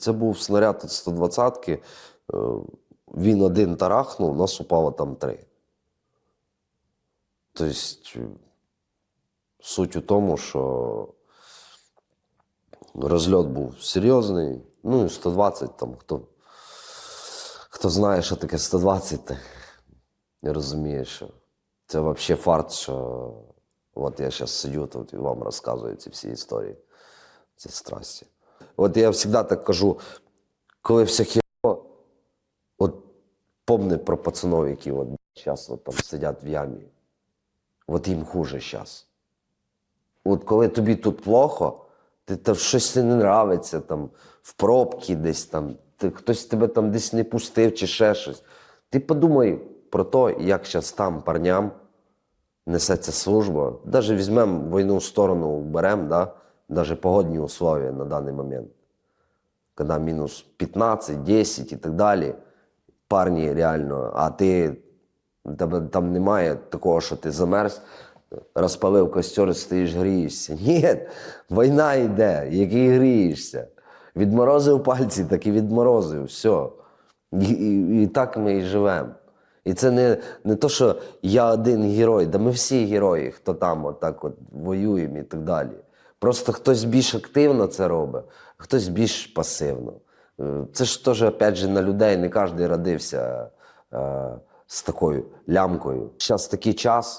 Це був снаряд від 120-ки. е, Він один тарахнув, нас упало там три. Тобто, е, суть у тому, що розльот був серйозний. Ну і 120 там, хто, хто знає, що таке 120, те не розуміє, що це взагалі фарт, що от я зараз сидю тут і вам розказую ці всі історії. Ці страсті. От я завжди так кажу, коли все хірово, от помни про пацанов, які от зараз от там сидять в ямі. От їм хуже зараз. От коли тобі тут плохо, ти там щось не нравиться, там, в пробці десь там, ти, хтось тебе там десь не пустив чи ще щось. Ти подумай про те, як зараз там парням несеться служба. Навіть візьмемо війну в сторону, беремо, да? навіть погодні условия на даний момент. Коли мінус 15, 10 і так далі. Парні реально, а ти тебе там немає такого, що ти замерз, розпалив костер стоїш, грієшся. Ні, війна йде, який грієшся. Відморозив пальці, так і відморозив. Все. І, і, і так ми і живемо. І це не, не то, що я один герой, да ми всі герої, хто там отак от воюємо і так далі. Просто хтось більш активно це робить, хтось більш пасивно. Е, Це ж теж, опять же, на людей, не кожен родився е, з такою лямкою. Зараз такий час,